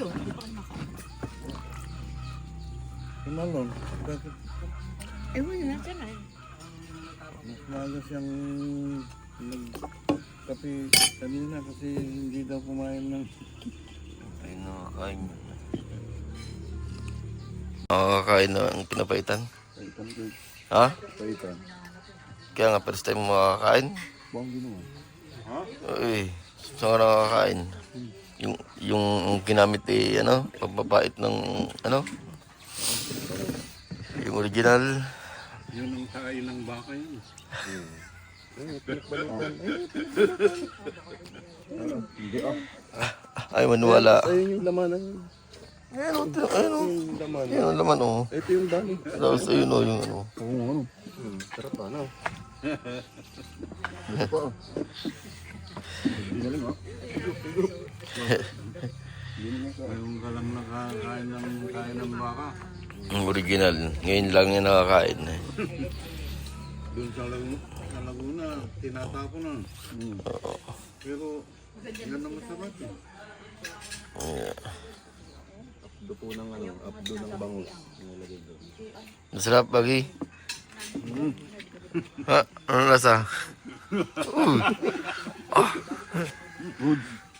kayo. Hindi pa kayo makain. Imalon. Ewan eh, na, siya na. Mas malas yung nagkape kanina kasi hindi daw kumain ng... Ay, nakakain niya. Nakakain na ang pinapaitan? Paitan ko. Ha? Paitan. Kaya nga, first time mo makakain? Bang ginawa. Ha? Uy, saan ka nakakain? Hmm. Yung, yung ginamit eh, ano, pagpapait ng, ano? Yung original. Yun ang kain ng baka yun. Hindi ah. Ay, manuwala. Ayun yung laman ng Ayun, oh, tino- ayun, oh. yung laman. Ayun, ang laman, oh. Ito yung dami. Tapos, ayun, oh, yung ano. Oo, ano. Hmm, sarap pa. ah. Hindi na lang ah. Ngayon ka lang nakakain ng kain ng baka. Yung original. Ngayon lang yung nakakain. eh. Doon sa, Lag- sa Laguna, tinatapon na. Pero, yan ang masarap eh. Yeah. Dupo ng ano, abdo ng bangus. Nilagay doon. Masarap, Bagi. Ha? Ano lasa? Uy.